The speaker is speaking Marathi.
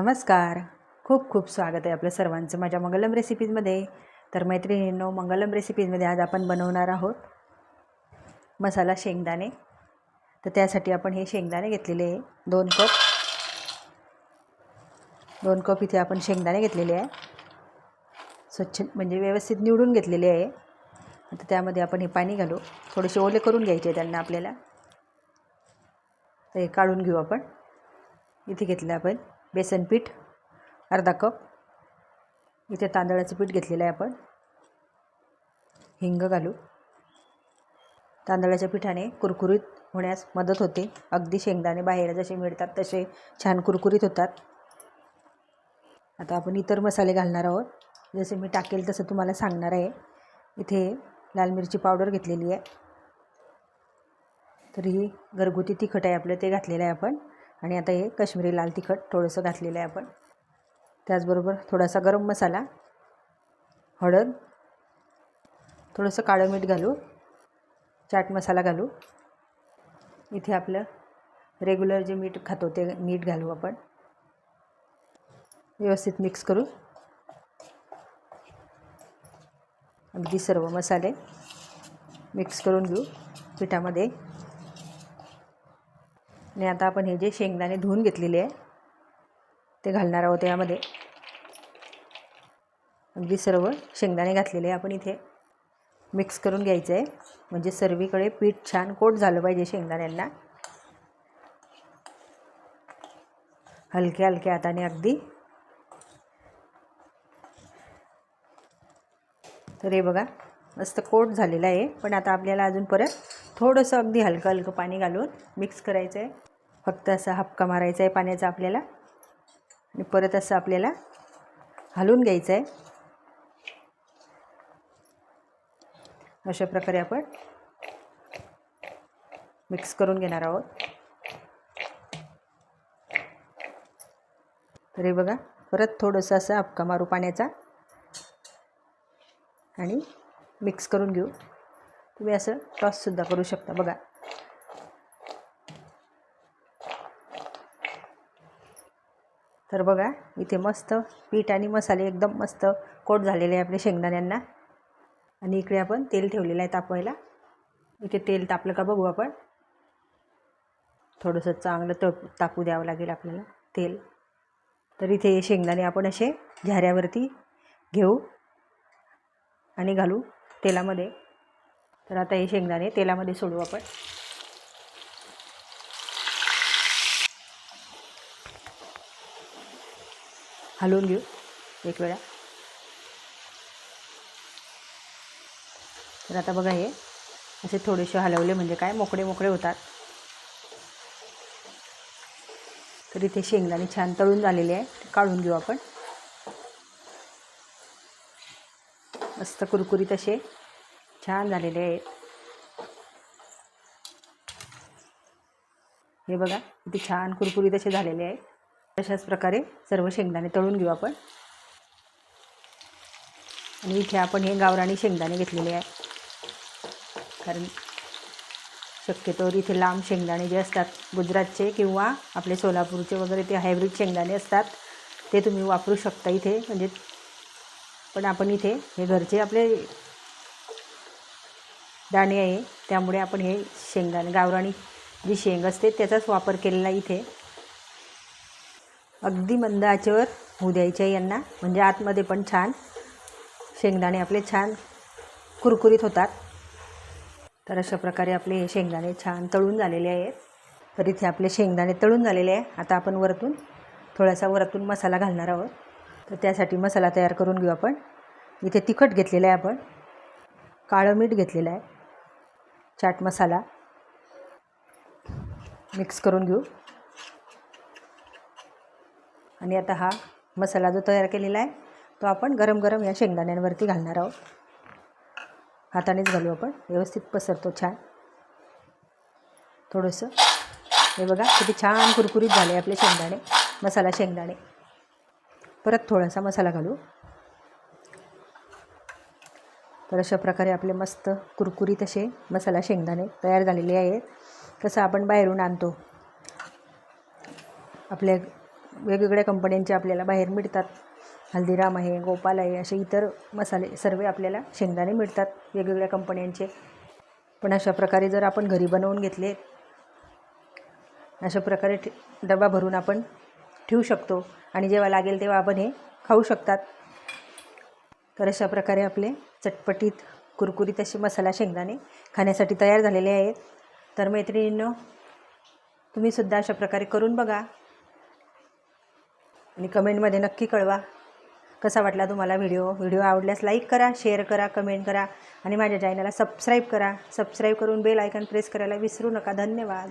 नमस्कार. खूप खूप स्वागत आहे आपल्या सर्वांचं माझ्या मंगलम रेसिपीजमध्ये. तर मैत्रिणींनो मंगलम रेसिपीजमध्ये आज आपण बनवणार आहोत मसाला शेंगदाणे. तर त्यासाठी आपण हे शेंगदाणे घेतलेले आहे. दोन कप. दोन कप इथे आपण शेंगदाणे घेतलेले आहे. स्वच्छ म्हणजे व्यवस्थित निवडून घेतलेले आहे. आता त्यामध्ये आपण हे पाणी घालू. थोडेसे ओले करून घ्यायचे त्यांना आपल्याला. तर हे काढून घेऊ आपण. इथे घेतलं आपण. बेसन पीठ अर्धा कप. इथे तांदळाचं पीठ घेतलेलं आहे आपण. हिंग घालू. तांदळाच्या पिठाने कुरकुरीत होण्यास मदत होते. अगदी शेंगदाणे बाहेर जसे मिळतात तसे छान कुरकुरीत होतात. आता आपण इतर मसाले घालणार आहोत. जसे मी टाकेल तसं तुम्हाला सांगणार आहे. इथे लाल मिरची पावडर घेतलेली आहे. तर ही घरगुती तिखट आहे आपलं ते घातलेलं आहे आपण. आणि आता हे कश्मीरी लाल तिखट थोडंसं घातलेलं आहे आपण. त्याचबरोबर थोडासा गरम मसाला हळद थोडंसं काळं मीठ घालू चाट मसाला घालू. इथे आपलं रेग्युलर जे मीठ खातो ते मीठ घालू आपण. व्यवस्थित मिक्स करू. अगदी सर्व मसाले मिक्स करून घेऊ पिठामध्ये. आणि आता आपण हे जे शेंगदाणे धुवून घेतलेले आहे ते घालणार आहोत यामध्ये. अगदी सर्व शेंगदाणे घातलेले आहे आपण इथे. मिक्स करून घ्यायचं आहे. म्हणजे सर्वीकडे पीठ छान कोट झालं पाहिजे शेंगदाण्यांना. हलक्या हलक्या हाताने अगदी. तर हे बघा मस्त कोट झालेला आहे. पण आता आपल्याला अजून परत थोडंसं अगदी हलकं हलकं पाणी घालून मिक्स करायचं आहे. फक्त असा हपका मारायचा आहे पाण्याचा आपल्याला. आणि परत असं आपल्याला हलवून घ्यायचं आहे. अशा प्रकारे आपण मिक्स करून घेणार आहोत. तर हे बघा परत थोडंसं असं हपका मारू पाण्याचा. आणि मिक्स करून घेऊ. तुम्ही असं टॉससुद्धा करू शकता. बघा. तर बघा इथे मस्त पीठ आणि मसाले एकदम मस्त कोट झालेले आहे आपल्या शेंगदाण्यांना आणि इकडे आपण तेल ठेवलेलं आहे तापवायला. इथे तेल तापलं का बघू आपण. थोडंसं चांगलं तप तापू द्यावं लागेल आपल्याला तेल. तर इथे शेंगदाणे आपण असे झाऱ्यावरती घेऊ आणि घालू तेलामध्ये. तर आता हे शेंगदाणे तेलामध्ये सोडू आपण. हलवून घेऊ एक वेळा. तर आता बघा हे असे थोडेसे हलवले म्हणजे काय मोकळे मोकळे होतात. तर इथे शेंगदाणे छान तळून झालेले आहे काढून घेऊ आपण. मस्त कुरकुरीत असे छान झालेले आहेत. हे बघा किती छान कुरकुरीत असे झालेले आहेत. अशाच प्रकारे सर्व शेंगदाणे तळून घेऊ आपण. आणि इथे आपण हे गावराणी शेंगदाणे घेतलेले आहे. कारण शक्यतोवर इथे लांब शेंगदाणे जे असतात गुजरातचे किंवा आपले सोलापूरचे वगैरे ते हायब्रिड शेंगदाणे असतात ते तुम्ही वापरू शकता इथे. म्हणजे पण आपण इथे हे घरचे आपले दाणे आहे त्यामुळे आपण हे शेंगदाणे गावराणी जी शेंग असते त्याचाच वापर केलेला इथे. अगदी मंद आचेवर होऊ द्यायचे यांना. म्हणजे आतमध्ये पण छान. शेंगदाणे आपले छान कुरकुरीत होतात. तर अशा प्रकारे आपले शेंगदाणे छान तळून झालेले आहेत. तर इथे आपले शेंगदाणे तळून झालेले आहे. आता आपण वरतून थोडासा वरतून मसाला घालणार आहोत. तर त्यासाठी मसाला तयार करून घेऊ आपण. इथे तिखट घेतलेलं आहे आपण. काळं मीठ घेतलेलं आहे. चाट मसाला मिक्स करून घेऊ. आणि आता हा मसाला जो तयार केलेला आहे तो आपण गरम गरम या शेंगदाण्यांवरती घालणार आहोत. हातानेच घालू आपण. व्यवस्थित पसरतो छान. थोडंसं. हे बघा किती छान कुरकुरीत झाले आपले शेंगदाणे मसाला शेंगदाणे. परत थोडासा मसाला घालू. तर अशा प्रकारे आपले मस्त कुरकुरीत असे मसाला शेंगदाणे तयार झालेले आहेत. कसं आपण बाहेरून आणतो. आपल्या वेगवेगळ्या कंपन्यांचे आपल्याला बाहेर मिळतात. हल्दीराम आहे गोपाल आहे असे इतर मसाले सर्व आपल्याला शेंगदाणे मिळतात वेगवेगळ्या कंपन्यांचे. पण अशा प्रकारे जर आपण घरी बनवून घेतले अशा प्रकारे ठे डबा भरून आपण ठेवू शकतो आणि जेव्हा लागेल तेव्हा आपण हे खाऊ शकतात. तर अशा प्रकारे आपले चटपटीत कुरकुरीत असे मसाला शेंगदाणे खाण्यासाठी तयार झालेले आहेत. तर मैत्रिणींनो तुम्हीसुद्धा अशा प्रकारे करून बघा. आणि कमेंटमध्ये नक्की कळवा. कसा वाटला तुम्हाला व्हिडिओ? व्हिडिओ आवडल्यास लाईक करा शेअर करा कमेंट करा आणि माझ्या चॅनलला सबस्क्राईब करा. सबस्क्राईब करून बेल आयकन प्रेस करायला विसरू नका. धन्यवाद.